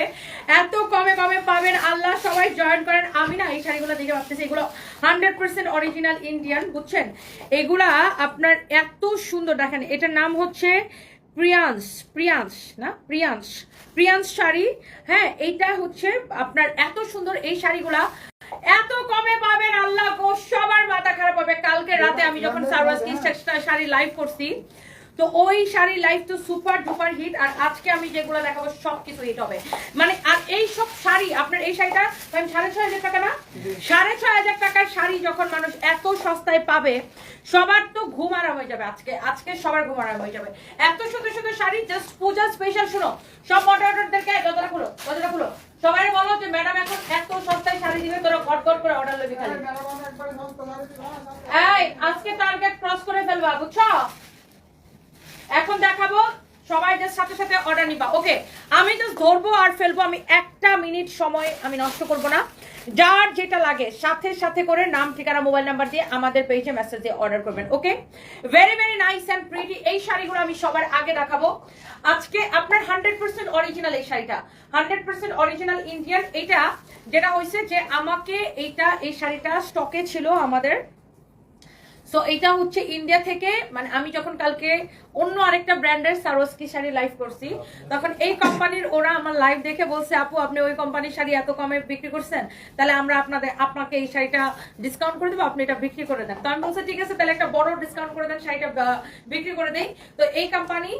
হবে। এত কমে কমে পাবেন। আল্লাহ সবাই জয়েন করেন। আমি না এই শাড়িগুলো দেখে ভাবতেছি এগুলো হান্ড্রেড পার্সেন্ট অরিজিনাল ইন্ডিয়ান বুঝছেন? এগুলা আপনার এত সুন্দর দেখেন এটার নাম হচ্ছে প্রিয়াংশ প্রিয়াংশ না? প্রিয়াংশ প্রিয়াংশ শাড়ি। হ্যাঁ এইটা হচ্ছে আপনার এত সুন্দর এই শাড়িগুলা। এত কমে পাবেন আল্লাহ গো সবার মাথা খারাপ হবে। কালকে রাতে আমি যখন কি শাড়ি লাইভ করছি তো ওই শাড়ি লাইফ তো সুপার ডুপার হিট আর আজকে আমি যেগুলো দেখাবো সব কিছু হিট হবে। মানে আর এই সব শাড়ি আপনার এই শাড়িটা সাড়ে ছয় হাজার টাকা না? সাড়ে ছয় হাজার টাকার শাড়ি যখন মানুষ এত সস্তায় পাবে সবার তো ঘুম আরাম হয়ে যাবে আজকে আজকে সবার ঘুম আরাম হয়ে যাবে। এত সুন্দর সুন্দর শাড়ি জাস্ট পূজা স্পেশাল শুনো সব মডারেটরদেরকে যতটা খুলো দরজা খুলো। সবাই বলো যে ম্যাডাম এখন এত সস্তায় শাড়ি দিবে তোরা গট গট করে অর্ডার লবি খালি। আজকে টার্গেট ক্রস করে ফেলবা বুঝছ? এখন দেখাবো, সবাই জাস্ট সাথে সাথে অর্ডার নিবা। ওকে আমি জাস্ট ধরবো আর ফেলব, আমি একটা মিনিট সময় আমি নষ্ট করব না। যার যেটা লাগে, সাথে সাথে করে নাম, ঠিকানা মোবাইল নাম্বার দিয়ে আমাদের পেজে মেসেজ দিয়ে অর্ডার করবেন okay very very nice and pretty এই শাড়িগুলো আমি সবার আগে দেখাবো। আজকে আপনার হান্ড্রেড পার্সেন্ট অরিজিনাল এই শাড়িটা। হান্ড্রেড পার্সেন্ট অরিজিনাল ইন্ডিয়ান এটা যেটা হয়েছে যে আমাকে এইটা, এই শাড়িটা স্টকে ছিল আমাদের সো এটা হচ্ছে ইন্ডিয়া থেকে মানে আমি যখন কালকে অন্য আরেকটা ব্র্যান্ডের সারোসকি শাড়ি লাইভ করছি, তখন এই কোম্পানির ওরা আমার লাইভ দেখে বলছে, আপু, আপনি ওই কোম্পানির শাড়ি এত কমে বিক্রি করছেন? তাহলে আমরা আপনাদের, আপনাকে এই শাড়িটা ডিসকাউন্ট করে দেবো, আপনি এটা বিক্রি করে দেন। তো আমি বলছি, ঠিক আছে, তাহলে একটা বড় ডিসকাউন্ট করে দেন, শাড়িটা বিক্রি করে দেই। তো এই কোম্পানি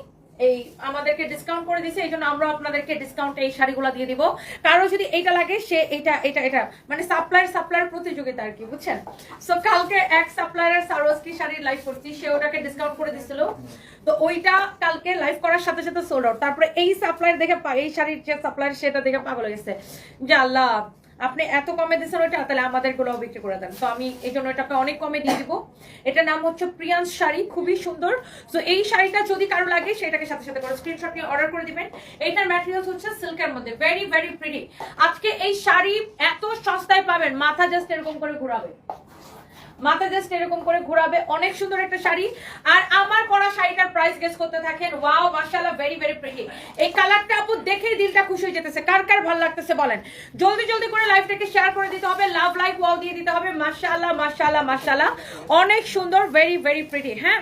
এই আমাদেরকে ডিসকাউন্ট করে দিছে এই জন্য আমরা আপনাদেরকে ডিসকাউন্ট এই শাড়িগুলো দিয়ে দিব। কারও যদি এটা লাগে, সে এটা এটা এটা মানে সাপ্লায়ার সাপ্লায়ার প্রতিযোগিতা আর কি, বুঝছেন? সো কালকে এক সাপ্লায়ারের সারোস্কি শাড়ির লাইভ করছি, সে ওটাকে ডিসকাউন্ট করে দিছিল তো ওইটা কালকে লাইভ করার সাথে সাথে সোল্ড আউট তারপরে এই সাপ্লায়ার দেখে এই শাড়ির যে সাপ্লায়ার সেটা দেখে পাগল হয়ে গেছে। যে আল্লাহ! আপনি এত কমে দিচ্ছেন ওইটা, তাহলে আমাদেরগুলো বিক্রি করে দেন। তো আমি এই জন্য এটাকে অনেক কমে দিয়ে দিব। এটার নাম হচ্ছে প্রিয়াংশ শাড়ি, খুবই সুন্দর। তো এই শাড়িটা যদি কারও লাগে, সেটাকে সাথে সাথে করে স্ক্রিনশট নিয়ে অর্ডার করে দিবেন। এইটার ম্যাটেরিয়ালস হচ্ছে সিল্কের মধ্যে ভেরি ভেরি প্রিটি আজকে এই শাড়ি এত সস্তায় পাবেন, মাথা জাস্ট এরকম করে ঘোরাবে। মাথা জাস্ট এরকম করে ঘোরাবে, অনেক সুন্দর একটা শাড়ি। আর আমার পরা শাড়িটার প্রাইস গেস করতে থাকেন ওয়াও মাশাআল্লাহ ভেরি ভেরি প্রিটি এই কালারটা আপু দেখেই দিলটা খুশি হয়ে যেতেছে। কার কার ভালো লাগতেছে বলেন? জলদি জলদি করে লাইভটাকে শেয়ার করে দিতে হবে লাভ লাইক ওয়াও দিয়ে দিতে হবে, মাশাআল্লাহ মাশাআল্লাহ মাশাআল্লাহ। অনেক সুন্দর ভেরি ভেরি প্রিটি হ্যাঁ?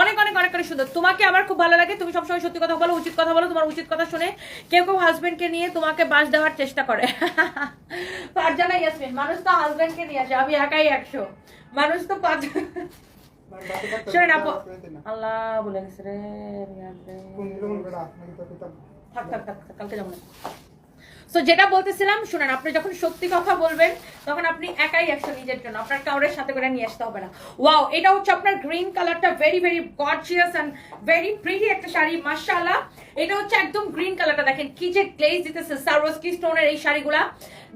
অনেক অনেক অনেক অনেক সুন্দর। তোমাকে আমার খুব ভালো লাগে, তুমি সবসময় সত্যি কথা বলো, উচিত কথা বলো, তোমার উচিত কথা শুনে কেউ কেউ হাজবেন্ডকে নিয়ে তোমাকে বাস দেওয়ার চেষ্টা করে। ফারজানা ইয়াসমিন, মানুষ তো হাজবেন্ডকে নিয়ে আসে, আমি একাই একশো। মানুষ তো পাঁচ শোনেন আপু। আল্লাহ বলে গেছে রে থাক থাক থাক থাক, কালকে যাব না। সো যেটা বলতেছিলাম শুনেন আপনি যখন সত্যি কথা বলবেন তখন আপনি একাই একশো নিজের জন্য। আপনার কাউরের সাথে করে নিয়ে আসতে হবে না। ওয়াও এটা হচ্ছে আপনার গ্রিন কালারটা very very gorgeous and very pretty একটা শাড়ি মাশাআল্লাহ। এটা হচ্ছে একদম গ্রিন কালারটা দেখেন কি যে গ্লেজ দিতেছে সারোস্কি স্টোনের এই শাড়িগুলা।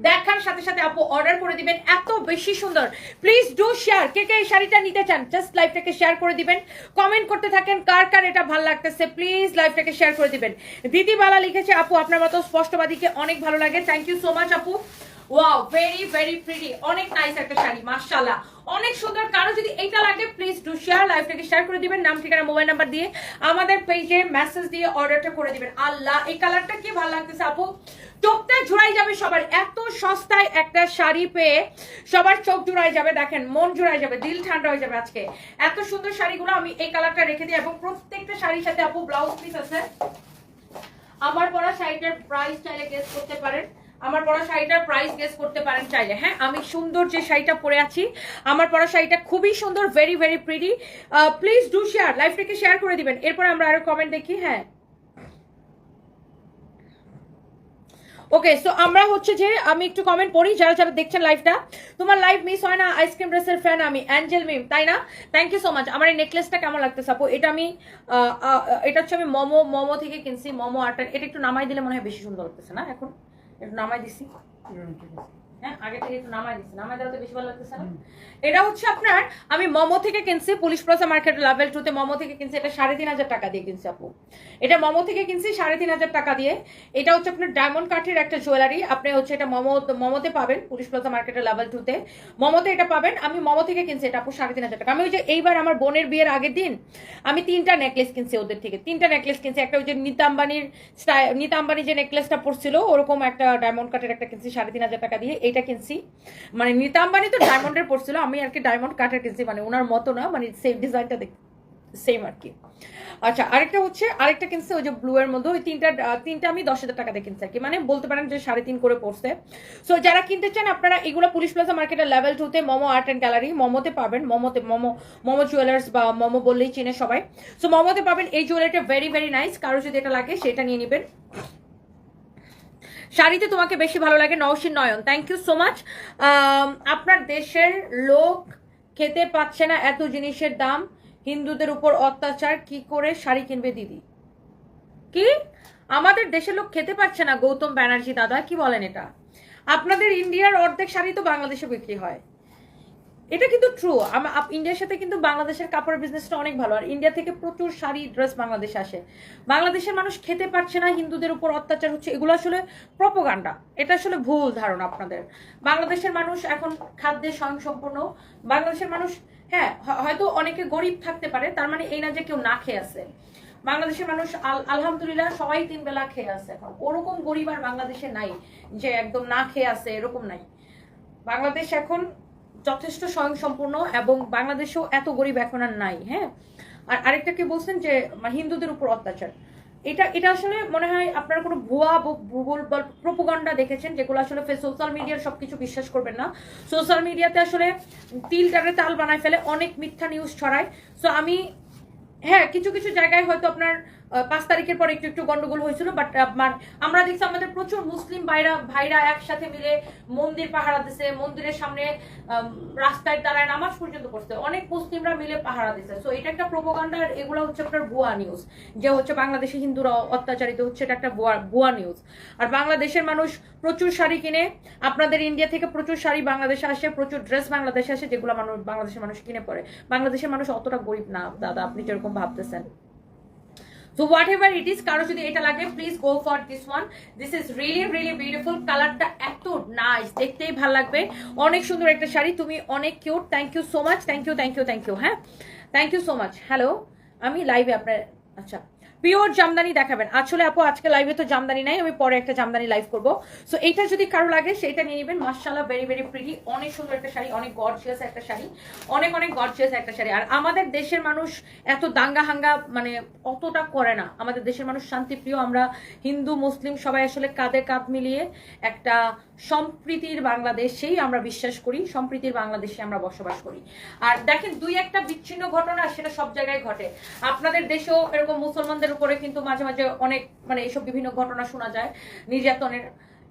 দেখার সাথে সাথে আপু অর্ডার করে দিবেন। এত বেশি সুন্দর। প্লিজ ডু শেয়ার কে কে এই শাড়িটা নিতে চান জাস্ট লাইভটাকে শেয়ার করে দিবেন। কমেন্ট করতে থাকেন কার কার এটা ভালো লাগতেছে। প্লিজ লাইভটাকে শেয়ার করে দিবেন। দিদি বালা লিখেছে, আপু, আপনার মতো স্পষ্টবাদীকে অনেক ভালো লাগে। থ্যাংক ইউ সো মাচ আপু। ওয়াও ভেরি ভেরি প্রিটি অনেক নাইস একটা শাড়ি, মাশাআল্লাহ। অনেক সুন্দর। কারও যদি এইটা লাগে প্লিজ ডু শেয়ার লাইভটাকে শেয়ার করে দিবেন। নাম, ঠিকানা মোবাইল নাম্বার দিয়ে আমাদের পেজে মেসেজ দিয়ে অর্ডারটা করে দিবেন। আল্লাহ, এই কালারটা কি ভালো লাগতেছে আপু? চোখটা জুড়াই যাবে সবার। এত সস্তায় একটা শাড়ি পেয়ে সবার চোখ জুড়াই যাবে, দেখেন, মন জুড়াই যাবে, দিল ঠান্ডা হয়ে যাবে আজকে। এত সুন্দর শাড়িগুলো আমি এই কালারটা রেখে দিই এবং প্রত্যেকটা শাড়ির সাথে আপু ব্লাউজ পিস আছে। আমার পরা শাড়িটার প্রাইস চাইলে গেস করতে পারেন। আমার পরা শাড়িটার প্রাইস গেস করতে পারেন চাইলে। হ্যাঁ আমি সুন্দর যে শাড়িটা পরে আছি, আমার পরা শাড়িটা খুবই সুন্দর very very pretty please do share লাইফটাকে শেয়ার করে দিবেন। এরপর আমরা আরও কমেন্ট দেখি হ্যাঁ। ওকে সো আমরা হচ্ছে যে, আমি একটু কমেন্ট পড়ি, যারা যারা দেখছেন লাইভটা তোমার লাইভ মিস হয় না আইসক্রিম ড্রেসের ফ্যান আমি অ্যাঞ্জেল মিম তাই না? থ্যাংক ইউ সো মাচ আমার এই নেকলেসটা কেমন লাগতেছে, আপু? এটা আমি এটা হচ্ছে আমি মোমো মোমো থেকে কিনছি মোমো আর্টার এটা একটু নামাই দিলে মনে হয় বেশি সুন্দর লাগতেছে না এখন? একটু নামাই দিছি। হ্যাঁ আগে থেকে একটু নামাই দিচ্ছি। নামাই দেওয়া তো বেশি ভালো লাগতেছে না? এটা হচ্ছে আপনার আমি মোমো থেকে কিনছি পুলিশ প্লাজা মার্কেট লেভেল টুতে মোমো থেকে কিনছি এটা সাড়ে তিন হাজার টাকা দিয়ে কিনছি আপু। এটা মোমো থেকে কিনছি সাড়ে তিন হাজার টাকা দিয়ে। এটা হচ্ছে আপনার ডায়মন্ড কাঠের একটা জুয়েলারি আপনি হচ্ছে এটা মোমো মোমোতে পাবেন পুলিশ প্লাজা মার্কেটের লেভেল টুতে মোমোতে এটা পাবেন আমি মোমো থেকে কিনছি এটা আপু সাড়ে তিন হাজার টাকা। আমি ওই যে এইবার আমার বোনের বিয়ের আগের দিন আমি তিনটা নেকলেস কিনছি ওদের থেকে। তিনটা নেকলেস কিনছি একটা ওই যে নিতা আম্বানির স্টাই- নিতা আম্বানি যে নেকলেসটা পড়ছিল ওরকম একটা ডায়মন্ড কাঠের একটা কিনছি সাড়ে তিন হাজার টাকা দিয়ে। এইটা কিনছি। মানে নিতা আম্বানি তো ডায়মন্ডের পড়ছিল আমি আর কি ডায়মন্ড কাঠের কিনছি মানে ওনার মতো না মানে সেম ডিজাইনটা দেখ সেম আর কি। আচ্ছা আরেকটা হচ্ছে, আরেকটা কিনছে, ওই যে ব্লু এর মধ্যে, ওই তিনটা তিনটা আমি দশ হাজার টাকা দিয়ে কিনছি আর কি। মানে বলতে পারেন যে সাড়ে তিন করে পড়ছে। সো যারা কিনতে চান, আপনারা এগুলো পুলিশ প্লাজা মার্কেটের লেভেল টুতে মোমো আর্ট অ্যান্ড গ্যালারি মোমোতে পাবেন মোমোতে মোমো মোমো জুয়েলার্স বা মোমো বললেই চিনে সবাই। সো মোমোতে পাবেন, এই জুয়েলারিটা ভেরি ভেরি নাইস কারও যদি এটা লাগে, সেটা নিয়ে নেবেন। শাড়িতে তোমাকে বেশি ভালো লাগে Nausheen Nayan. Thank you so much আপনার দেশের লোক খেতে পাচ্ছে না এত জিনিসের দাম। হিন্দুদের উপর অত্যাচার, কি করে শাড়ি কিনবে দিদি? কি? আমাদের দেশের লোক খেতে পাচ্ছে না, গৌতম ব্যানার্জি দাদা, কি বলেন এটা? আপনাদের ইন্ডিয়ার অর্ধেক শাড়ি তো বাংলাদেশে বিক্রি হয়। এটা কিন্তু ট্রু ইন্ডিয়ার সাথে কিন্তু বাংলাদেশের কাপড়ের বিজনেসটা অনেক ভালো। আর ইন্ডিয়া থেকে প্রচুর শাড়ি ড্রেস বাংলাদেশে আসে। বাংলাদেশের মানুষ খেতে পারছে না, হিন্দুদের উপর অত্যাচার হচ্ছে। এগুলো আসলে প্রপোগান্ডা এটা আসলে ভুল ধারণা আপনাদের। বাংলাদেশের মানুষ এখন খাদ্যে স্বয়ংসম্পূর্ণ। বাংলাদেশের মানুষ হ্যাঁ হয়তো অনেকে গরিব থাকতে পারে, তার মানে এই না যে কেউ না খেয়ে আছে। বাংলাদেশের মানুষ আল- আলহামদুলিল্লাহ সবাই তিন বেলা খেয়ে আছে এখন। ওরকম গরিব আর বাংলাদেশে নাই যে একদম না খেয়ে আছে, এরকম নাই। বাংলাদেশ এখন যথেষ্ট স্বয়ংসম্পূর্ণ এবং বাংলাদেশেও এত গরিব এখন আর নাই হ্যাঁ? আর আরেকটা কি বলছেন যে হিন্দুদের উপর অত্যাচার। এটা এটা আসলে মনে হয় আপনারা কোনো ভুয়া ভূগোল বা প্রোপোগান্ডা দেখেছেন, যেগুলো আসলে সোশ্যাল মিডিয়ার সব কিছু বিশ্বাস করবেন না। সোশ্যাল মিডিয়াতে আসলে তিল টারে তাল বানায় ফেলে, অনেক মিথ্যা নিউজ ছড়ায়। সো আমি হ্যাঁ কিছু কিছু জায়গায় হয়তো আপনার পাঁচ তারিখের পর একটু একটু গন্ডগোল হয়েছিল বাট আমরা দেখছি আমাদের প্রচুর মুসলিম ভাইরা ভাইরা একসাথে মিলে মন্দির পাহারা দিছে, মন্দিরের সামনে রাস্তায় দাঁড়ায় নামাজ পর্যন্ত করছে অনেক মুসলিমরা মিলে পাহারা দিছে। সো এটা একটা প্রোপোগান্ডার এগুলো হচ্ছে আপনার ভুয়া নিউজ যে হচ্ছে বাংলাদেশে হিন্দুরা অত্যাচারিত হচ্ছে, এটা একটা ভুয়া নিউজ আর বাংলাদেশের মানুষ প্রচুর শাড়ি কিনে, আপনাদের ইন্ডিয়া থেকে প্রচুর শাড়ি বাংলাদেশে আসে, প্রচুর ড্রেস বাংলাদেশে আসে, যেগুলো মানুষ, বাংলাদেশের মানুষ কিনে পড়ে বাংলাদেশের মানুষ অতটা গরিব না, দাদা, আপনি যেরকম ভাবতেছেন। So whatever it is কারও যদি এটা লাগে please go for this one this is really really beautiful কালারটা এত নাইস দেখতেই ভালো লাগবে। অনেক সুন্দর একটা শাড়ি, তুমি অনেক cute thank you so much thank you thank you thank you হ্যাঁ? Thank you so much hello আমি লাইভে আপনার আচ্ছা পিওর জামদানি দেখাবেন। আসলে আপু, আজকে লাইভে তো জামদানি নাই, আমি পরে একটা জামদানি লাইভ করব। সো এইটা যদি কারও লাগে সেইটা নিয়ে নেবেন। মার্শাল্লাহ ভেরি ভেরি প্রিটি অনেক সুন্দর একটা শাড়ি, অনেক গর্জিয়াস একটা শাড়ি, অনেক অনেক গর্জিয়াস একটা শাড়ি। আর আমাদের দেশের মানুষ এত দাঙ্গা হাঙ্গা মানে অতটা করে না। আমাদের দেশের মানুষ শান্তিপ্রিয়। আমরা হিন্দু, মুসলিম, সবাই আসলে কাঁধে কাঁধ মিলিয়ে একটা সম্প্রীতির বাংলাদেশেই আমরা বিশ্বাস করি, সম্প্রীতির বাংলাদেশে আমরা বসবাস করি। আর দেখেন, দুই একটা বিচ্ছিন্ন ঘটনা সেটা সব জায়গায় ঘটে। আপনাদের দেশেও এরকম মুসলমানদের উপরে কিন্তু মাঝে মাঝে অনেক মানে এইসব বিভিন্ন ঘটনা শোনা যায়, নির্যাতনের।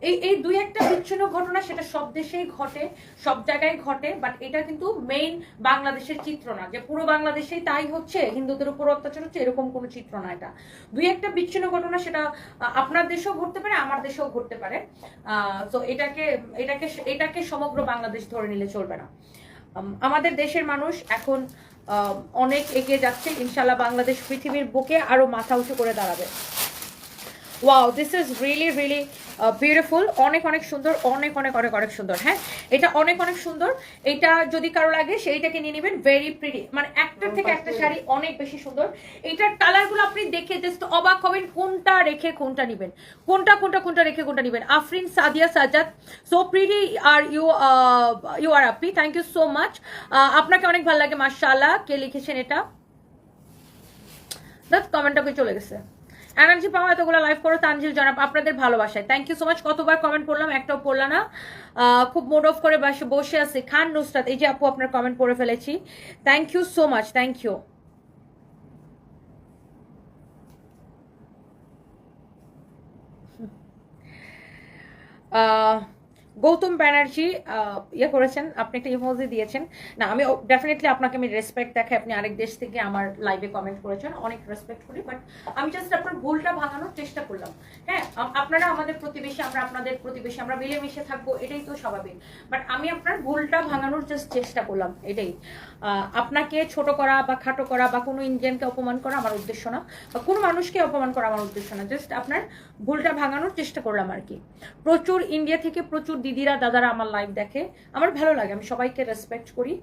এই এই দুই একটা বিচ্ছিন্ন ঘটনা সেটা সব দেশেই ঘটে, সব জায়গায় ঘটে বাট এটা কিন্তু মেইন বাংলাদেশের চিত্র না। যে পুরো বাংলাদেশেই তাই হচ্ছে, হিন্দুদের উপর অত্যাচার হচ্ছে, এরকম কোনো চিত্র না এটা। দুই একটা বিচ্ছিন্ন ঘটনা সেটা আপনার দেশেও ঘটতে পারে, আমার দেশেও ঘটতে পারে। তো এটাকে এটাকে এটাকে সমগ্র বাংলাদেশ ধরে নিলে চলবে না। আমাদের দেশের মানুষ এখন অনেক এগিয়ে যাচ্ছে। ইনশাল্লাহ বাংলাদেশ পৃথিবীর বুকে আরও মাথা উঁচু করে দাঁড়াবে। Wow this is really really beautiful অনেক অনেক সুন্দর অনেক অনেক অনেক অনেক সুন্দর হ্যাঁ? এটা অনেক অনেক সুন্দর। এটা যদি কারও লাগে সেইটাকে নিয়ে নেবেন ভেরি প্রিটি মানে একটার থেকে একটা শাড়ি অনেক বেশি সুন্দর। এইটার কালারগুলো আপনি দেখে জাস্ট অবাক হবেন কোনটা রেখে কোনটা নেবেন। কোনটা কোনটা কোনটা রেখে কোনটা নেবেন। Afrin Sadia Sajjad so pretty are you you are আপনি থ্যাংক ইউ সো মাচ আপনাকে অনেক ভালো লাগে মার্শাল্লাহ কে লিখেছেন এটা? দাঁত কমেন্টটা করে চলে গেছে। এনার্জি পাওয়া এতগুলো লাইভ করো, তানজিল জানাব আপনাদের ভালোবাসায়। থ্যাংক ইউ সো মাচ কতবার কমেন্ট পড়লাম একটাও পড়লাম না। খুব মোড অফ করে বসে আছি। খান নুসরাত, এই যে আপু আপনার কমেন্ট পড়ে ফেলেছি। Thank you so much thank you Gautam Banerjee ইয়ে করেছেন, আপনি একটা ইমোজি দিয়েছেন। না, আমি ডেফিনেটলি আপনাকে আমি রেসপেক্ট দেখাই। আপনি আরেক দেশ থেকে আমার লাইভে কমেন্ট করেছেন, অনেক রেসপেক্ট করি। বাট আমি জাস্ট আপনার ভুলটা ভাঙানোর চেষ্টা করলাম। হ্যাঁ আপনারা আমাদের প্রতিবেশী, আমরা আপনাদের প্রতিবেশী, আমরা মিলেমিশে থাকব, এটাই তো স্বাভাবিক। বাট আমি আপনার ভুলটা ভাঙানোর জাস্ট চেষ্টা করলাম, এটাই। আপনাকে ছোট করা বা খাটো করা বা কোনো ইন্ডিয়ানকে অপমান করা আমার উদ্দেশ্য না, বা কোনো মানুষকে অপমান করা আমার উদ্দেশ্য না জাস্ট আপনার ভুলটা ভাঙানোর চেষ্টা করলাম আর কি। প্রচুর ইন্ডিয়া থেকে প্রচুর দিদিরা, দাদারা আমার লাইভ দেখে। আমার ভালো লাগে, আমি সবাইকে রেসপেক্ট করি।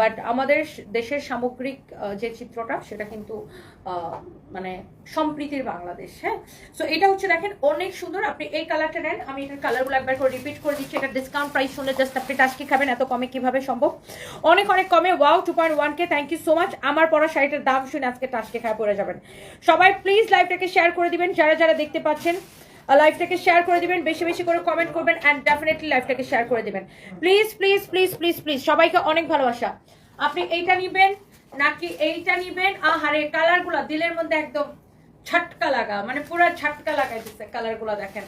বাট আমাদের দেশের সামগ্রিক যে চিত্রটা, সেটা কিন্তু মানে সম্প্রীতির বাংলাদেশ হ্যাঁ? সো এটা হচ্ছে দেখেন, অনেক সুন্দর। আপনি এই কালারটা নেন, আমি এটার কালারগুলো একবার করে রিপিট করে দিচ্ছি। এটা ডিসকাউন্ট প্রাইস শুনে জাস্ট আপনি টাচকি খাবেন, এত কমে কীভাবে সম্ভব? অনেক অনেক কমে। Wow two point one K thank you so much আমার পড়া শাড়িটার দাম শুনে আজকে টাস্কি খায় পড়ে যাবেন। সবাই প্লিজ লাইভটাকে শেয়ার করে দিবেন। যারা যারা দেখতে পাচ্ছেন লাইভটাকে শেয়ার করে দিবেন, বেশি বেশি করে কমেন্ট করবেন অ্যান্ড ডেফিনেটলি লাইভটাকে শেয়ার করে দিবেন। Please please please please please সবাইকে অনেক ভালোবাসা। আপনি এইটা নিবেন, নাকি এইটা নিবেন? আহারে কালারগুলো দিলের মধ্যে একদম ঝটকা লাগা মানে পুরো ঝটকা লাগাই দিচ্ছে কালারগুলো দেখেন।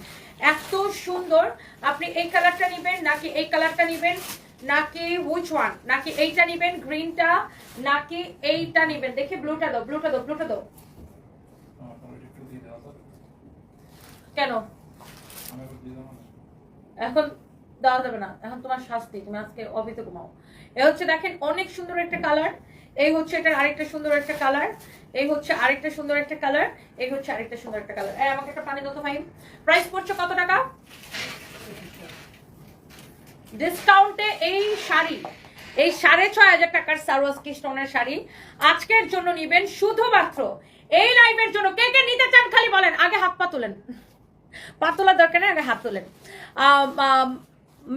এত সুন্দর, আপনি এই কালারটা নিবেন, নাকি এই কালারটা নিবেন, নাকি উইচ ওয়ান নাকি এইটা নিবেন গ্রিনটা নাকি এইটা নিবেন? দেখি ব্লুটা দাও ব্লুটা দাও ব্লুটা দাও। কেন? এখন দেওয়া যাবে না। এখন তোমার শাস্তি, তুমি আজকে অবিত ঘুমাও। এ হচ্ছে দেখেন, অনেক সুন্দর একটা কালার এই হচ্ছে এটা আরেকটা সুন্দর একটা কালার এই হচ্ছে আরেকটা সুন্দর একটা কালার এই হচ্ছে আরেকটা সুন্দর একটা কালার এই, আমাকে একটা পানি দত ভাই। প্রাইস পড়ছে কত টাকা? ডিসকাউন্টে এই শাড়ি। এই সাড়ে ছয় হাজার টাকার সারোয়াজকি স্টোনের শাড়ি। আজকের জন্য নিবেন শুধুমাত্র। এই লাইভের জন্য কে কে নিতে চান খালি বলেন। আগে হাত পা তোলেন। পা তোলার দরকার নেই, আগে হাত তোলেন।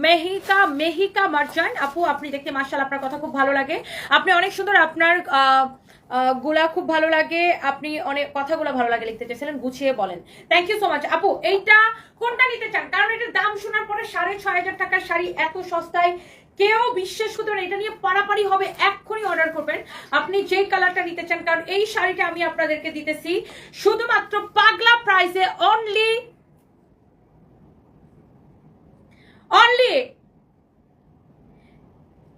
মেহিকা মেহিকা মার্চান আপু, আপনি দেখতে মার্শাল আপনার কথা খুব ভালো লাগে। আপনি অনেক সুন্দর, আপনারগুলা খুব ভালো লাগে। আপনি অনেক কথাগুলো ভালো লাগে লিখতে চেয়েছিলেন, গুছিয়ে বলেন। থ্যাংক ইউ সো মাচ আপু, এইটা কোনটা নিতে চান? কারণ এটার দাম শোনার পরে সাড়ে ছয় হাজার টাকার শাড়ি এত সস্তায়। কেউ বিশ্বাস করতে পারে এটা নিয়ে পারাপারি হবে, এক্ষুনি অর্ডার করবেন। আপনি যেই কালারটা নিতে চান, কারণ এই শাড়িটা আমি আপনাদেরকে দিতেছি। শুধুমাত্র পাগলা প্রাইসে অনলি অনলি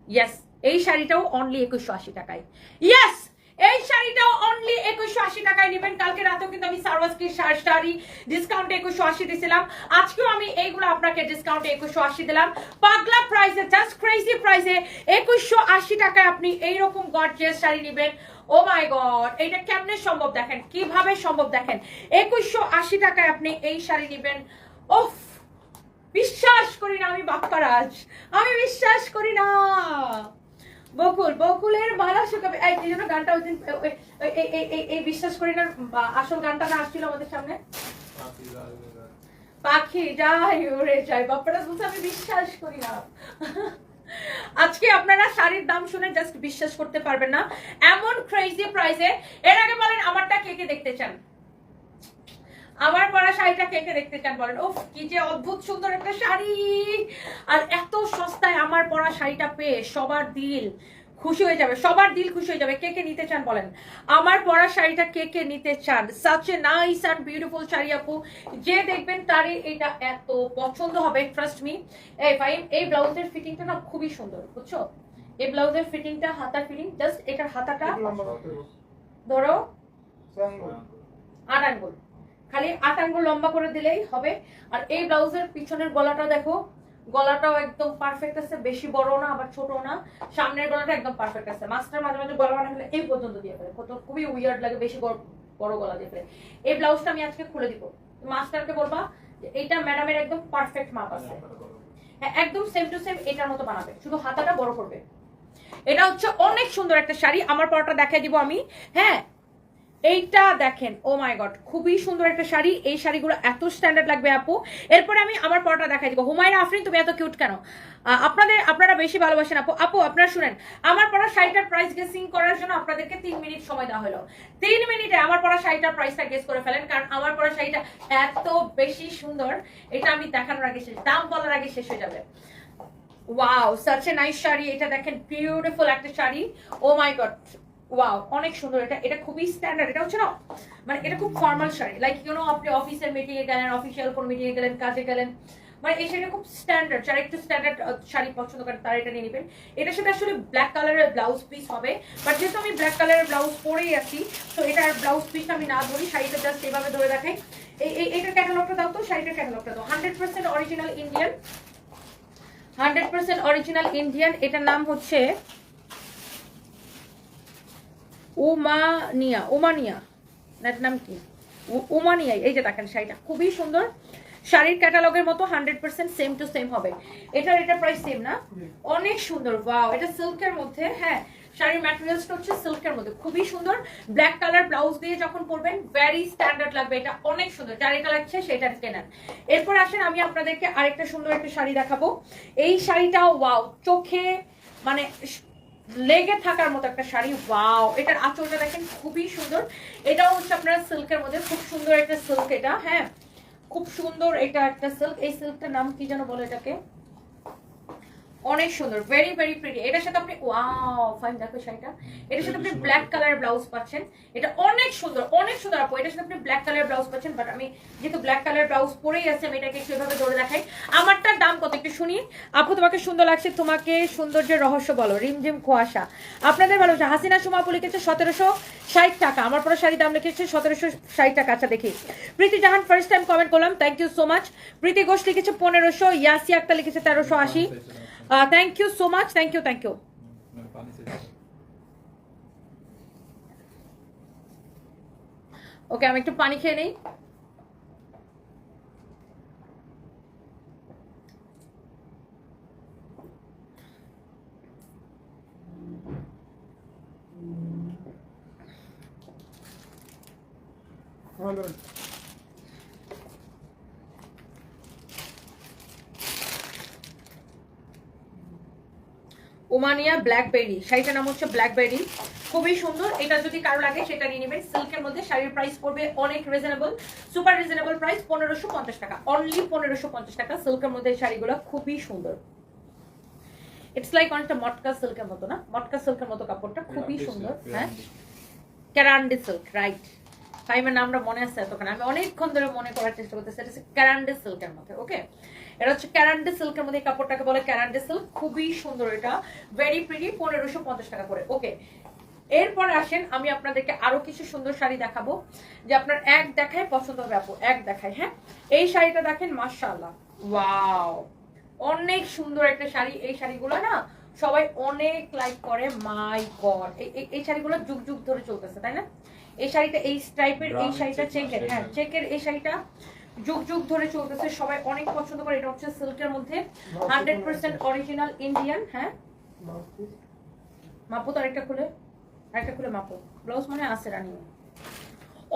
ইয়েস এই শাড়িটাও অনলি একুশশো আশি টাকায়। ইয়েস এই শাড়িটাও অনলি একুশশো আশি টাকায় নেবেন। কালকে রাতেও কিন্তু আমি সার্ভাসকি শাড়ি ডিসকাউন্টে একুশশো আশি দিয়েছিলাম আজকেও আমি এইগুলো আপনাকে ডিসকাউন্টে একুশশো আশি দিলাম। পাগলা প্রাইসে জাস্ট ক্রেজি প্রাইসে একুশশো আশি টাকায় আপনি এইরকম গর্জিয়াস শাড়ি নেবেন। ও মাই গড এইটা কেমনে সম্ভব দেখেন? কীভাবে সম্ভব দেখেন? একুশশো আশি টাকায় আপনি এই শাড়ি নেবেন। ওফ বিশ্বাস করি না আমি বাপ্পারাজ আমি বিশ্বাস করি না। বকুল, বকুলের মালা শুকাবে। এই জন্য গানটা ওই দিন এই- বিশ্বাস করি না আসল গানটা না আসছিল আমাদের সামনে? পাখি যাই উড়ে যাই বাপ্পারাজ বলছে, আমি বিশ্বাস করি না। আজকে আপনারা শাড়ির দাম শুনে জাস্ট বিশ্বাস করতে পারবেন না। এমন ক্রেজি প্রাইসে এর আগে বলেন, আমারটা কে কে দেখতে চান? আমার পরা শাড়িটা কে কে দেখতে চান বলেন? ওফ কি যে অদ্ভুত সুন্দর একটা শাড়ি! আর এত সস্তায় আমার পরা শাড়িটা পেয়ে সবার দিল খুশি হয়ে যাবে সবার দিল খুশি হয়ে যাবে। কে কে নিতে চান বলেন? আমার পরা শাড়িটা কে কে নিতে চান? Such a nice and beautiful sari আপু। যে দেখবেন তারই এটা এত পছন্দ হবে ট্রাস্ট মি এই ভাই এই ব্লাউজের ফিটিংটা না খুবই সুন্দর বুঝছ? এই ব্লাউজের ফিটিংটা হাতার ফিটিং জাস্ট এটার হাতাটা ধরো। আট আঙ্গুল। খালি আট আঙ্গুল লম্বা করে দিলেই হবে। আর এই ব্লাউজের পিছনের গলাটা দেখো, গলাটাও একদম পারফেক্ট আছে। বেশি বড় না, আবার ছোট না। সামনের গলাটা একদম পারফেক্ট আছে। মাস্টার মাঝে মাঝে গলা বানা এই পর্যন্ত দিয়ে ফেলে। কত খুবই উইয়ার্ড লাগে, বেশি বড় গলা দিয়ে ফেলে। এই ব্লাউজটা আমি আজকে খুলে দিব। মাস্টারকে বলবা এইটা ম্যাডামের একদম পারফেক্ট মাপ আছে। হ্যাঁ একদম সেম টু সেম এটার মতো বানাবে। শুধু হাতাটা বড় করবে। এটা হচ্ছে অনেক সুন্দর একটা শাড়ি। আমার পরটা দেখাই দিব আমি। হ্যাঁ এইটা দেখেন ও মাই গড খুবই সুন্দর একটা শাড়ি। এই শাড়িগুলো এত স্ট্যান্ডার্ড লাগবে আপু। এরপরে আমি আমার পরটা দেখাই দিব। হুমায়রা আফরিন, তুমি এত কিউট কেন? আপনাদের, আপনারা বেশি ভালোবাসেন আপু। আপু, আপনারা শুনেন, আমার পরা শাড়িটার প্রাইস গেসিং করার জন্য আপনাদেরকে তিন মিনিট সময় দেওয়া হলো। তিন মিনিটে আমার পরা শাড়িটার প্রাইসটা গেস করে ফেলেন, কারণ আমার পরা শাড়িটা এত বেশি সুন্দর, এটা আমি দেখানোর আগে শেষ, দাম বলার আগে শেষ হয়ে যাবে। Wow such a nice sari. এটা দেখেন বিউটিফুল একটা sari. Oh my god wow অনেক সুন্দর। এটা এটা খুবই স্ট্যান্ডার্ড এটা হচ্ছে না মানে এটা খুব ফর্মাল শাড়ি। লাইক ইউনো আপনি অফিসের মিটিং এ গেলেন অফিসিয়াল কোন মিটিং এ গেলেন, কাজে গেলেন। মানে এই শাড়িটা খুব স্ট্যান্ডার্ড যারা একটু স্ট্যান্ডার্ড শাড়ি পছন্দ করেন, তারা এটা নিয়ে নেবেন। এটার সাথে আসলে ব্ল্যাক কালারের ব্লাউজ পিস হবে। বাট যেহেতু আমি ব্ল্যাক কালারের ব্লাউজ পরেই আছি তো এটার ব্লাউজ পিসটা আমি না ধরি। শাড়িটা জাস্ট এভাবে ধরে দেখাই এই এইটার ক্যাটালগটা দাও তো, শাড়িটার ক্যাটালগটা দাও। Hundred percent original Indian hundred percent original Indian এটার নাম হচ্ছে উমানিয়া না এটার নাম কি? উমানিয়া, এই যে দেখেন শাড়িটা, খুবই সুন্দর। শাড়ির ক্যাটালগের মতো hundred percent same to same হবে। এটার এটা প্রাইস সেম না? অনেক সুন্দর ওয়াও এটা সিল্কের মধ্যে হ্যাঁ শাড়ির ম্যাটেরিয়ালসটা হচ্ছে সিল্কের মধ্যে, খুবই সুন্দর। ব্ল্যাক কালার ব্লাউজ দিয়ে যখন পরবেন ভ্যারি স্ট্যান্ডার্ড লাগবে, এটা অনেক সুন্দর যার এটা লাগছে সেটা কেনেন এরপর আসেন, আমি আপনাদেরকে আরেকটা সুন্দর একটা শাড়ি দেখাবো। এই শাড়িটাও ওয়াও চোখে মানে লেগে থাকার মতো একটা শাড়ি। ওয়াও এটার আঁচলটা দেখেন, খুবই সুন্দর। এটাও হচ্ছে আপনার সিল্কের মধ্যে, খুব সুন্দর একটা সিল্ক এটা হ্যাঁ? খুব সুন্দর এটা একটা সিল্ক। এই সিল্কটার নাম কি যেন বলে এটাকে? অনেক সুন্দর ভেরি ভেরি প্রিটি এটার সাথে আপনি ওয়াও ফাইন দেখো শাড়িটা। এটার সাথে আপনি ব্ল্যাক কালার ব্লাউজ পাচ্ছেন। এটা অনেক সুন্দর অনেক সুন্দর আপু। এটার সাথে আপনি ব্ল্যাক কালার ব্লাউজ পাচ্ছেন বাট আমি যেহেতু ব্ল্যাক কালার ব্লাউজ পরেই আছে, আমি এটাকে এভাবে ধরে দেখাই। আমারটার দাম কত? একটু শুনি। আপু, তোমাকে সুন্দর লাগছে, তোমাকে সৌন্দর্যের রহস্য বলো। রিমঝিম কুয়াশা। আপনাদের ভালো হাসিনা সুমা আপু লিখেছে, সতেরোশো ষাট টাকা। আমার পরে শাড়ি দাম লিখেছে, সতেরোশো ষাট টাকা। আচ্ছা দেখি। Priti Jahan first time comment করলাম। Thank you so much Priti Ghosh লিখেছে, পনেরোশো। ইয়াসি আক্তার লিখেছে, তেরোশো আশি। Thank you so much thank you thank you okay আমি একটু পানি খেয়ে নেই ওমানিয়া ব্ল্যাকবেরি শাড়িটার নাম হচ্ছে ব্ল্যাকবেরি। খুবই সুন্দর এটা যদি কারও লাগে সেটা নিয়ে নেবেন। সিল্কের মধ্যে শাড়ির প্রাইস পড়বে অনেক রিজনেবল সুপার রিজনেবল প্রাইস পনেরোশো পঞ্চাশ টাকা অনলি পনেরোশো পঞ্চাশ টাকা সিল্কের মধ্যে শাড়িগুলো খুবই সুন্দর। ইটস লাইক অনেকটা মটকা সিল্কের মতো না? মটকা সিল্কের মতো কাপড়টা খুবই সুন্দর হ্যাঁ? ক্যারান্ডি সিল্ক রাইট ফাইমের নামটা মনে আছে এতক্ষণ? আমি অনেকক্ষণ ধরে মনে করার চেষ্টা করতেছি, এটা হচ্ছে ক্যারান্ডি সিল্কের মধ্যে ওকে এটা হচ্ছে ক্যারান্ডি সিল্কের মধ্যে কাপড়টাকে বলে ক্যারান্ডি সিল্ক, খুবই সুন্দর এটা ভেরি প্রিটি পনেরোশো পঞ্চাশ টাকা করে ওকে এরপর আসেন, আমি আপনাদেরকে আরও কিছু সুন্দর শাড়ি দেখাবো, যে আপনার এক দেখায় পছন্দ হবে আপু, এক দেখায় হ্যাঁ? এই শাড়িটা দেখেন, মাশাআল্লাহ ওয়াও অনেক সুন্দর একটা শাড়ি, এই শাড়িগুলো না সবাই অনেক লাইক করে মাই গড এই শাড়িগুলো যুগ যুগ ধরে চলতেছে, তাই না? এই শাড়িটা এই টাইপের এই শাড়িটা চেকের হ্যাঁ। চেকের এই শাড়িটা যুগ যুগ ধরে চলতেছে সবাই অনেক পছন্দ করে এটা হচ্ছে সিল্কের মধ্যে। হান্ড্রেড পার্সেন্ট অরিজিনাল ইন্ডিয়ান হ্যাঁ। মাপো তো আরেকটা খুলে আরেকটা খুলে মাপো। ব্লাউজ মানে আছে রানিং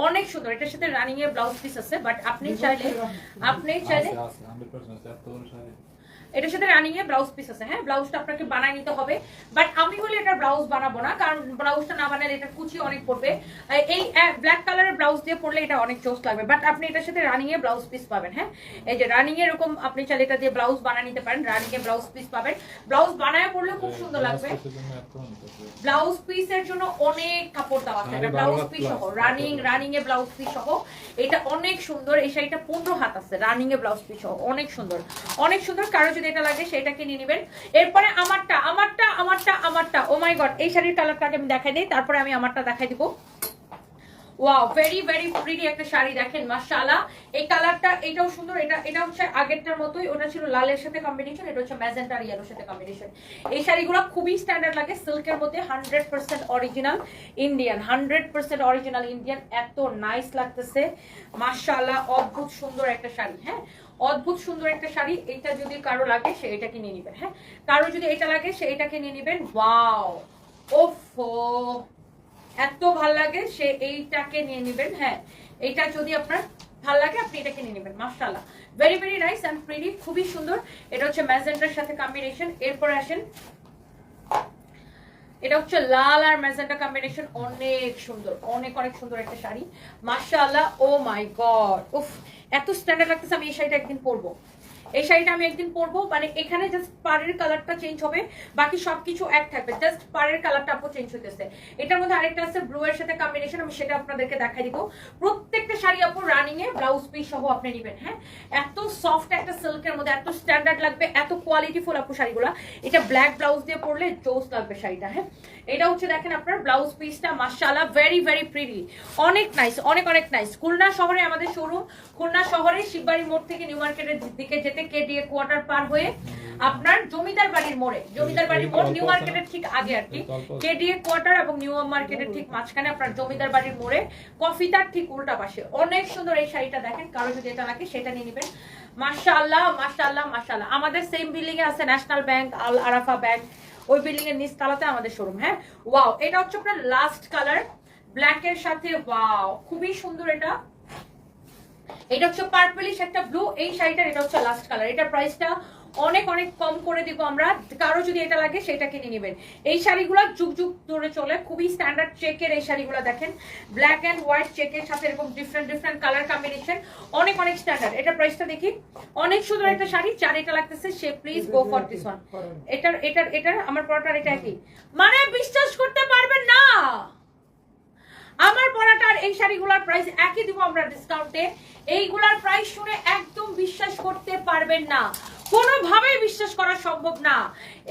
অনেক সুন্দর এটার সাথে রানিং এর ব্লাউজ পিস আছে বাট আপনি চাইলে আপনি চাইলে এটার সাথে রানিং এ ব্লাউজ পিস আছে হ্যাঁ? ব্লাউজটা আপনাকে বানায় নিতে হবে। বাট আমি হলে এটা ব্লাউজ বানাবো না কারণ ব্লাউজটা না বানালে এটা কুচি অনেক পড়বে। এই ব্ল্যাক কালারের ব্লাউজ দিয়ে পরলে এটা অনেক চোস লাগবে। বাট আপনি এটার সাথে রানিং এ ব্লাউজ পিস পাবেন হ্যাঁ? এই যে রানিং এরকম আপনি চাইলে এটা দিয়ে ব্লাউজ বানিয়ে নিতে পারেন রানিং এ ব্লাউজ পিস পাবেন। ব্লাউজ বানায় পরলে খুব সুন্দর লাগবে। ব্লাউজ পিসের জন্য অনেক কাপড় দেওয়া আছে। আরে ব্লাউজ পিস সহ running running a blouse piece সহ। এটা অনেক সুন্দর এই শাড়িটা পনেরো হাত আছে রানিং এ ব্লাউজ পিস সহ। অনেক সুন্দর। অনেক সুন্দর কারও যদি এটা লাগে সেটা কিনে নেবেন। এরপরে আমারটা আমারটা আমারটা আমারটা। ও মাই গড এই শাড়ির কালারটাকে আমি দেখাই দিই, তারপরে আমি আমারটা দেখাই দিব। ওয়াও ভেরি ভেরি প্রিটি একটা শাড়ি দেখেন, মাশাআল্লাহ। এই কালারটা, এটাও সুন্দর, এটা এটা হচ্ছে আগেরটার মতোই, ওটা ছিল লালের সাথে কম্বিনেশন এটা হচ্ছে ম্যাজেন্টা আর সাথে কম্বিনেশন এই শাড়িগুলো খুবই স্ট্যান্ডার্ড লাগে সিল্কের মধ্যে hundred percent original Indian hundred percent original Indian এত নাইস লাগতেছে। মাশাআল্লাহ, অদ্ভুত সুন্দর একটা শাড়ি হ্যাঁ? অদ্ভুত সুন্দর একটা শাড়ি, এটা যদি কারও লাগে, সে এটাকে নিয়ে নিবেন হ্যাঁ? কারও যদি এটা লাগে, সে এটাকে নিয়ে নিবেন ওয়াও ওফো! এত ভালো লাগে, সে এইটাকে নিয়ে নেবেন হ্যাঁ এইটা যদি আপনার ভালো লাগে, আপনি এটাকে নিয়ে নেবেন, মাশাআল্লাহ। Very very nice and pretty খুবই সুন্দর। এটা হচ্ছে ম্যাজেন্টার সাথে কম্বিনেশন এরপরে আসেন, এটা হচ্ছে লাল আর ম্যাজেন্টা কম্বিনেশন অনেক সুন্দর, অনেক অনেক সুন্দর একটা শাড়ি। মাশাআল্লাহ ও মাই গড উফ, এত স্ট্যান্ডার্ড লাগতেছে, আমি এই শাড়িটা একদিন পরবো। এই শাড়িটা আমি একদিন পরবো মানে এখানে জাস্ট পাড়ের কালারটা চেঞ্জ হবে, বাকি সবকিছু এক থাকবে জাস্ট পাড়ের কালারটা আপু চেঞ্জ হতেছে এটার মধ্যে আরেকটা আছে ব্লু এর সাথে কম্বিনেশন আমি সেটা আপনাদেরকে দেখাই দিব। প্রত্যেকটা শাড়ি আপু রানিং এ ব্লাউজ পিস সহ আপনি নেবেন হ্যাঁ? এত সফট একটা সিল্কের মধ্যে, এত স্ট্যান্ডার্ড লাগবে, এত কোয়ালিটিফুল আপু শাড়িগুলো। এটা ব্ল্যাক ব্লাউজ দিয়ে পরলে জোস লাগবে শাড়িটা হ্যাঁ? এটা হচ্ছে দেখেন আপনার ব্লাউজ পিসটা মাশাআল্লাহ ভেরি ভেরি প্রিটি অনেক নাইস অনেক অনেক নাইস খুলনা শহরে আমাদের শোরুম খুলনা শহরে শিববাড়ি মোড় থেকে নিউ মার্কেটের দিকে যেতে কেডিএ কোয়ার্টার পার হয়ে আপনার জমিদার বাড়ির মোড়ে জমিদার বাড়ির মোড় নিউ মার্কেটের ঠিক আগে আর কি কেডিএ কোয়ার্টার এবং নিউ মার্কেটের ঠিক মাঝখানে আপনার জমিদার বাড়ির মোড়ে কফিটার ঠিক উল্টা পাশে। অনেক সুন্দর এই শাড়িটা দেখেন কারও যদি এটা লাগে সেটা নিয়ে নেবেন। মাশাআল্লাহ মাশাআল্লাহ মাশাআল্লাহ। আমাদের সেম বিল্ডিং এ আছে national bank Al Arafah bank ওই বিল্ডিং এর নিচ তলাতে আমাদের শোরুম হ্যাঁ? ওয়াও এটা হচ্ছে আপনার লাস্ট কালার ব্ল্যাক এর সাথে ওয়াও খুবই সুন্দর এটা। এটা হচ্ছে পার্পলিশ একটা ব্লু, এই শাড়িটার এটা হচ্ছে লাস্ট কালার এটার প্রাইসটা অনেক অনেক কম করে দিব আমরা। কারও যদি এটা লাগে, সেটা কিনে নেবেন। এই শাড়িগুলো যুগ যুগ ধরে চলে। খুবই স্ট্যান্ডার্ড চেকের এই শাড়িগুলো দেখেন। ব্ল্যাক এন্ড হোয়াইট চেকের সাথে এরকম ডিফারেন্ট ডিফারেন্ট কালার কম্বিনেশন অনেক অনেক স্ট্যান্ডার্ড এটা প্রাইসটা দেখি। অনেক সুন্দর একটা শাড়ি। যার এটা লাগতেছে, সে please go for this one এটার এটার এটার, আমার পড়াটার এটা কি মানে বিশ্বাস করতে পারবেন না! আমার পড়াটার এই শাড়িগুলোর প্রাইস একই দিব আমরা ডিসকাউন্টে এইগুলার প্রাইস শুনে একদম বিশ্বাস করতে পারবেন না। কোনোভাবেই বিশ্বাস করা সম্ভব না।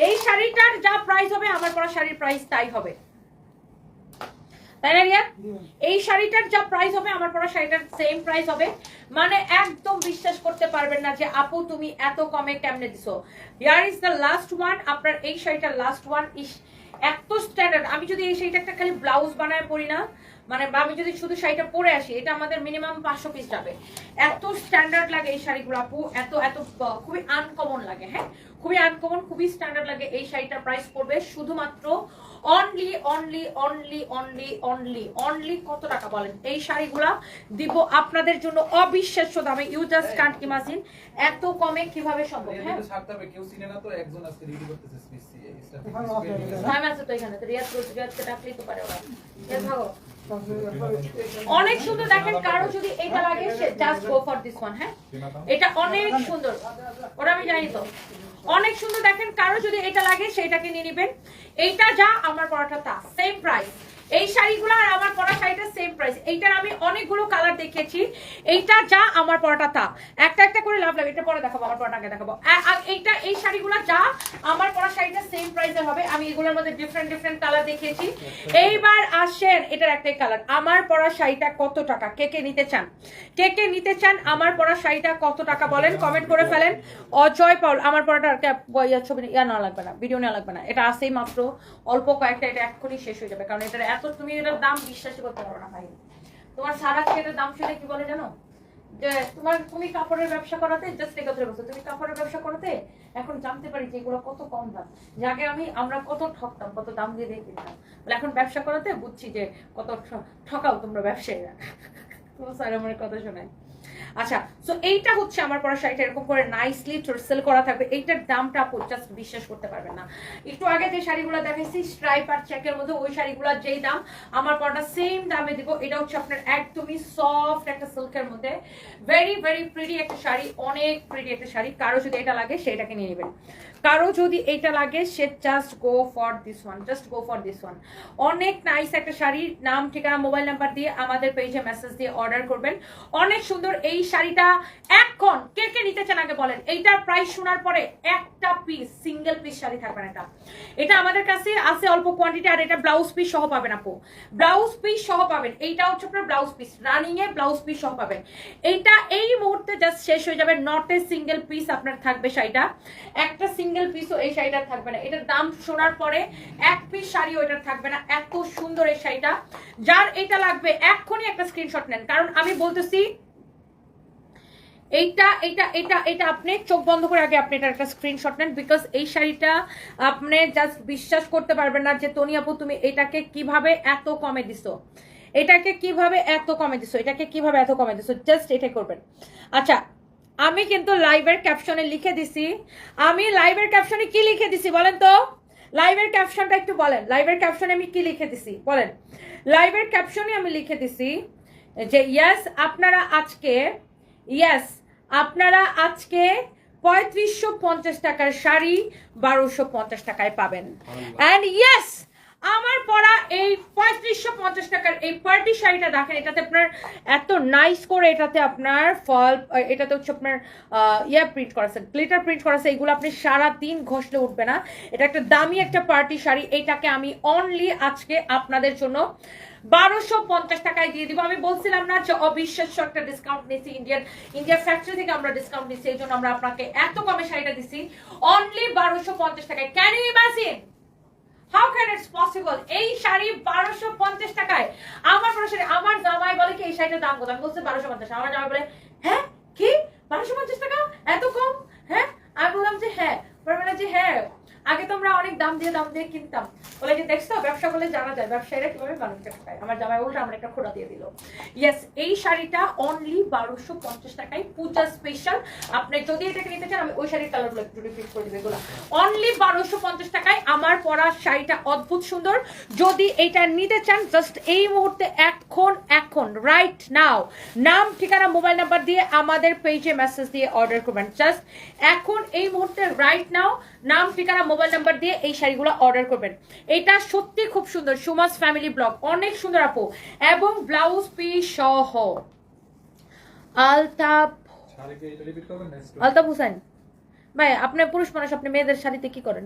এই শাড়িটার যা প্রাইস হবে আমার পরা শাড়ির প্রাইস তাই হবে। তাই না রিয়া? এই শাড়িটার যা প্রাইস হবে আমার পরা শাড়িটার সেম প্রাইস হবে। মানে একদম বিশ্বাস করতে পারবেন না যে আপু তুমি এত কমে কেমনে দিছো? Here is the last one আপনার এই শাড়িটার লাস্ট ওয়ান ইস এত স্ট্যান্ডার্ড আমি যদি এই শাড়িটা একটা খালি ব্লাউজ বানায় পরি না মানে আমি যদি শুধু শাড়িটা পরে আসি এটা আমাদের মিনিমাম পাঁচশো পিস যাবে। এত স্ট্যান্ডার্ড লাগে এই শাড়িগুলো আপু এত এত খুবই আনকমন লাগে হ্যাঁ? খুবই আনকমন খুবই স্ট্যান্ডার্ড লাগে এই শাড়িটার প্রাইস পড়বে শুধুমাত্র only only only only only only কত টাকা বলেন? এই শাড়িগুলা দিব আপনাদের জন্য অবিশ্বাস্য দামে ইউ জাস্ট কান্ট ইমাজিন এত কমে কীভাবে সম্ভব হ্যাঁ? ছাড়তে হবে কেউ চিনে না তো একজন আজকে রেডি করতেছে স্পিচ টাইম আছে তো এখানে তো রিয়াজ রোজ রিয়াজকে ডাকলেই তো পারে ওরা। ভাগো। অনেক সুন্দর, দেখেন কারও যদি এটা লাগে just go for this one হ্যাঁ? এটা অনেক সুন্দর। ওটা আমি জানি তো। অনেক সুন্দর, দেখেন কারও যদি এটা লাগে সেটাকে নিয়ে নেবেন। এইটা যা, আমার পরোটা তা সেম প্রাইস এই শাড়িগুলো আর সেম প্রাইস এইটার আমি অনেকগুলো কালার দেখেছি এইটা যা আমার পরাটা তা একটা একটা করে লাভ লাগে। এটা পরে দেখাবো, আমার পরাটাকে দেখাবো। আ- আ- এইটা, এই শাড়িগুলো যা আমার পরা শাড়িটা সেম প্রাইসের হবে। আমি এগুলোর মধ্যে ডিফারেন্ট ডিফারেন্ট কালার দেখিয়েছি। এইবার আসেন এটার একটাই কালার আমার পরা শাড়িটা কত টাকা? কে কে নিতে চান? কে কে নিতে চান? আমার পরা শাড়িটা কত টাকা বলেন? কমেন্ট করে ফেলেন। অজয় পাউল, আমার পরাটা ছবি ইয়া না লাগবে না ভিডিও নেওয়া লাগবে না। এটা আসেই মাত্র। অল্প কয়েকটা, এটা এক্ষুনি শেষ হয়ে যাবে। কারণ এটার এত, তুমি এটার দাম বিশ্বাসই করতে পারো না। তোমার সারা দাম শুনে কি বলে জানো? যে তোমার তুমি কাপড়ের ব্যবসা করাতে জাস্ট তুমি কাপড়ের ব্যবসা করাতে এখন জানতে পারি যে এগুলো কত কম দাম। যে আগে আমি আমরা কত ঠকতাম, কত দাম দিয়ে দিয়ে কিনতাম। বলে এখন ব্যবসা করাতে বুঝছি যে কত ঠকাও তোমরা ব্যবসায়ীরা। তোমার স্যার আমার কথা শোনায়। আচ্ছা সো এইটা হচ্ছে আমার পরা শাড়িটা, এরকম করে নাইসলি সেল করা থাকবে। এইটার দামটা আপু জাস্ট বিশ্বাস করতে পারবেন না। একটু আগে যে শাড়িগুলো দেখাইছি স্ট্রাইপ আর চেকের মধ্যে ওই শাড়িগুলোর যেই দাম, আমার পরাটা সেম দামে দিব। এটা হচ্ছে আপনার একদমই সফট একটা সিল্কের মধ্যে। ভেরি ভেরি প্রিটি একটা শাড়ি, অনেক প্রিটি একটা শাড়ি। কারও যদি এটা লাগে, সেটাকে নিয়ে নেবেন। কারও যদি এটা লাগে, সে just go for this one just go for this one অনেক নাইস একটা শাড়ির নাম, ঠিকানা মোবাইল নাম্বার দিয়ে আমাদের পেজে মেসেজ দিয়ে অর্ডার করবেন। অনেক সুন্দর এই শাড়িটা। এখন কে কে নিতে চান আগে বলেন। এইটার প্রাইস শোনার পরে একটা পিস সিঙ্গেল পিস শাড়ি থাকবে না এটা। এটা আমাদের কাছে আছে অল্প কোয়ান্টিটি আর এটা ব্লাউজ পিস সহ পাবেন আপু। ব্লাউজ পিস সহ পাবেন। এইটা হচ্ছে আপনার blouse piece running a blouse piece সহ পাবেন। এইটা এই মুহূর্তে জাস্ট শেষ হয়ে যাবে। নট এ সিঙ্গেল পিস আপনার থাকবে শাড়িটা। একটা সিঙ্গেল পিসও এই শাড়িটা থাকবে না। এটার দাম শোনার পরে এক পিস শাড়িও এটা থাকবে না। এত সুন্দর এই শাড়িটা। যার এটা লাগবে, এক্ষুনি একটা স্ক্রিনশট নেন। কারণ আমি বলতেছি, এইটা এটা এটা এটা আপনি চোখ বন্ধ করে আগে আপনি এটার একটা স্ক্রিনশট নেন বিকজ এই শাড়িটা আপনি জাস্ট বিশ্বাস করতে পারবেন না যে, তনি আপু, তুমি এটাকে কীভাবে এত কমে দিছো? এটাকে কীভাবে এত কমে দিছো? এটাকে কীভাবে এত কমে দিছো? জাস্ট এটা করবেন। আচ্ছা আমি কিন্তু লাইভের ক্যাপশনে লিখে দিছি। আমি লাইভের ক্যাপশনে কি লিখে দিছি বলেন তো? লাইভের ক্যাপশনটা একটু বলেন। লাইভের ক্যাপশনে আমি কি লিখে দিছি? বলেন। লাইভের ক্যাপশনে আমি লিখে দিছি যে ইয়েস আপনারা আজকে ইয়েস আপনারা আজকে পঁয়ত্রিশশো পঞ্চাশ টাকার শাড়ি বারোশো পঞ্চাশ টাকায় পাবেন। অ্যান্ড ইয়েস আমার পরা এই পঁয়ত্রিশশো পঞ্চাশ টাকার এই পার্টি শাড়িটা দেখেন, এটাতে আপনার এত নাইস করে এটাতে আপনার ফল এটাতে হচ্ছে আপনার ইয়ে প্রিন্ট করা আছে গ্লিটার প্রিন্ট করা আছে, এগুলো আপনি সারা দিন ঘষলে উঠবে না। এটা একটা দামি একটা পার্টি শাড়ি, এটাকে আমি অনলি আজকে আপনাদের জন্য বারোশো পঞ্চাশ টাকায় দিয়ে দিব। আমি বলছিলাম না যে অবিশ্বাস্য একটা ডিসকাউন্ট নিচ্ছি ইন্ডিয়ান ইন্ডিয়া ফ্যাক্টরি থেকে আমরা ডিসকাউন্ট দিচ্ছি এই জন্য আমরা আপনাকে এত কমে শাড়িটা দিচ্ছি অনলি বারোশো পঞ্চাশ টাকায়। Can you imagine how can it's possible এই শাড়ি বারোশো পঞ্চাশ টাকায়। আমার শাড়ি, আমার জামাই বলে কি এই শাড়িটার দাম কত? আমি বলছি বারোশো পঞ্চাশ। আমার জামাই বলে হ্যাঁ? কি? বারোশো পঞ্চাশ টাকা? এত কম? হ্যাঁ? আমি বললাম যে হ্যাঁ। বলে যে হ্যাঁ। আগে তো আমরা অনেক দাম দিয়ে দাম দিয়ে কিনতাম। বলে যে দেখছ, ব্যবসা করলে জানা যায়, ব্যবসায়ীরা কীভাবে মানুষটা খায়? আমার জামাই উল্টা আমার একটা খোড়া দিয়ে দিল। ইয়েস এই শাড়িটা অনলি বারোশো পঞ্চাশ টাকায়, পূজা স্পেশাল আপনি যদি এটাকে নিতে চান, আমি ওই শাড়ির কালারগুলো একটু রিপিট করে দিবে অনলি বারোশো পঞ্চাশ টাকায় আমার পরা শাড়িটা অদ্ভুত সুন্দর। যদি এটা নিতে চান জাস্ট এই মুহূর্তে এখন এখন রাইট নাও নাম, ঠিকানা মোবাইল নাম্বার দিয়ে আমাদের পেজে মেসেজ দিয়ে অর্ডার করবেন। জাস্ট এখন, এই মুহূর্তে রাইট নাও নাম ঠিকানা মোবাইল নাম্বার দিয়ে এই শাড়িগুলো অর্ডার করবেন। এটা সত্যি খুব সুন্দর সুমাস ফ্যামিলি ব্লক অনেক সুন্দর আপু। এবং ব্লাউজ পিস সহ। আলতাপ আলতাপ হুসাইন। ভাই আপনার পুরুষ মানুষ আপনি মেয়েদের শাড়িতে কি করেন?